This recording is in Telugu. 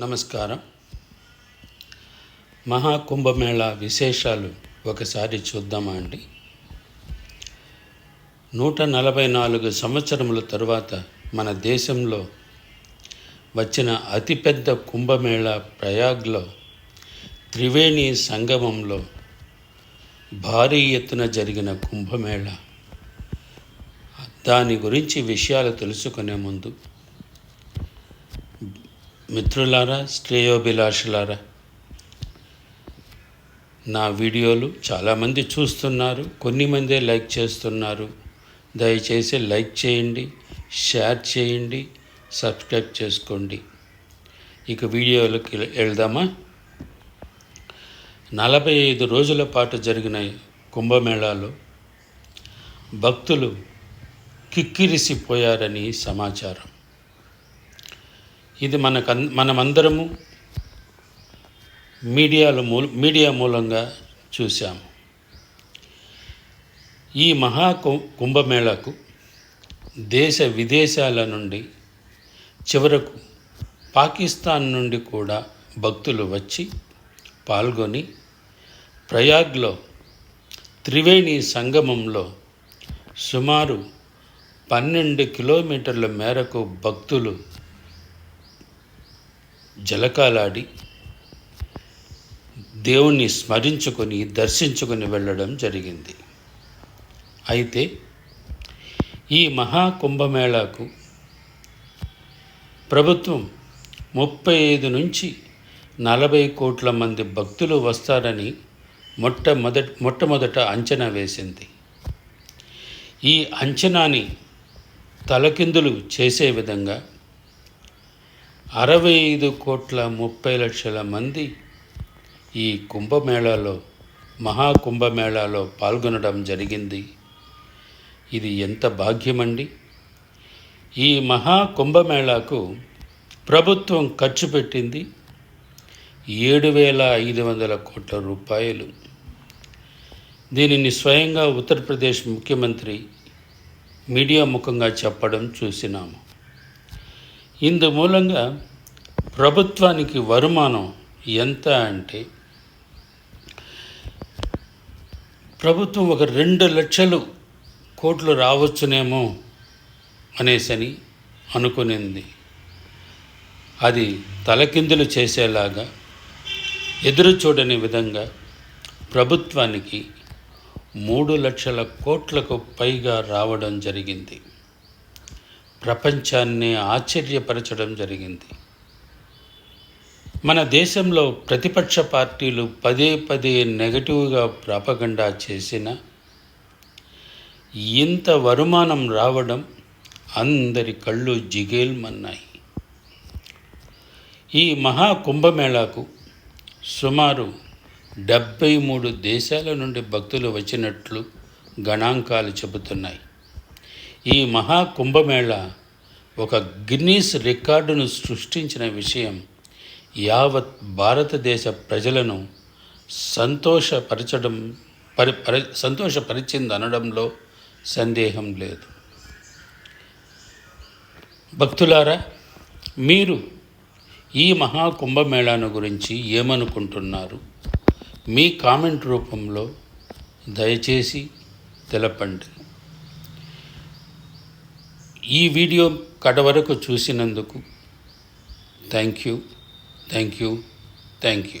నమస్కారం. మహాకుంభమేళా విశేషాలు ఒకసారి చూద్దామా అండి. నూట నలభై నాలుగు సంవత్సరముల తరువాత మన దేశంలో వచ్చిన అతిపెద్ద కుంభమేళా ప్రయాగ్లో త్రివేణి సంగమంలో భారీ ఎత్తున జరిగిన కుంభమేళా. దాని గురించి విషయాలు తెలుసుకునే ముందు మిత్రులారా శ్రేయోభిలాషులారా నా వీడియోలు చాలామంది చూస్తున్నారు కొన్ని మందే లైక్ చేస్తున్నారు. దయచేసి లైక్ చేయండి షేర్ చేయండి సబ్స్క్రైబ్ చేసుకోండి. ఇక వీడియోలోకి వెళ్దామా? నలభై ఐదు రోజుల పాటు జరిగిన కుంభమేళాలో భక్తులు కిక్కిరిసిపోయారని సమాచారం. ఇది మనకు మనమందరము మీడియాలో మూల మీడియా మూలంగా చూశాము. ఈ మహా కు- కుంభమేళాకు దేశ విదేశాల నుండి చివరకు పాకిస్తాన్ నుండి కూడా భక్తులు వచ్చి పాల్గొని ప్రయాగ్లో త్రివేణి సంగమంలో సుమారు పన్నెండు కిలోమీటర్ల మేరకు భక్తులు జలకాలాడి దేవుణ్ణి స్మరించుకొని దర్శించుకొని వెళ్ళడం జరిగింది. అయితే ఈ మహా కుంభమేళాకు ప్రభుత్వం ముప్పై ఐదు నుంచి నలభై కోట్ల మంది భక్తులు వస్తారని మొట్టమొదటి మొట్టమొదట అంచనా వేసింది. ఈ అంచనాని తలకిందులు చేసే విధంగా అరవై ఐదు కోట్ల ముప్పై లక్షల మంది ఈ కుంభమేళాలో మహాకుంభమేళాలో పాల్గొనడం జరిగింది. ఇది ఎంత భాగ్యమండి? ఈ మహాకుంభమేళాకు ప్రభుత్వం ఖర్చు పెట్టింది ఏడు వేల ఐదు వందల కోట్ల రూపాయలు. దీనిని స్వయంగా ఉత్తరప్రదేశ్ ముఖ్యమంత్రి మీడియా ముఖంగా చెప్పడం చూసినాము. ఇందు మూలంగా ప్రభుత్వానికి వరుమానం ఎంత అంటే ప్రభుత్వం ఒక రెండు లక్షలు కోట్లు రావచ్చునేమో అనేసని అనుకునింది. అది తలకిందులు చేసేలాగా ఎదురు చూడని విధంగా ప్రభుత్వానికి మూడు లక్షల కోట్లకు పైగా రావడం జరిగింది. ప్రపంచాన్ని ఆశ్చర్యపరచడం జరిగింది. మన దేశంలో ప్రతిపక్ష పార్టీలు పదే పదే నెగటివ్గా ప్రాపగండా చేసిన ఇంత వరుమానం రావడం అందరి కళ్ళు జిగేల్మన్నాయి. ఈ మహా కుంభమేళాకు సుమారు డెబ్బై మూడు దేశాల నుండి భక్తులు వచ్చినట్లు గణాంకాలు చెబుతున్నాయి. ఈ మహా కుంభమేళ ఒక గిన్నీస్ రికార్డును సృష్టించిన విషయం యావత్ భారతదేశ ప్రజలను సంతోషపరచడం పరి పరి సంతోషపరిచింది అనడంలో సందేహం లేదు. భక్తులారా మీరు ఈ మహా కుంభమేళాను గురించి ఏమనుకుంటున్నారు? మీ కామెంట్ రూపంలో దయచేసి తెలపండి. ఈ వీడియో కడ వరకు చూసినందుకు thank you thank you thank you.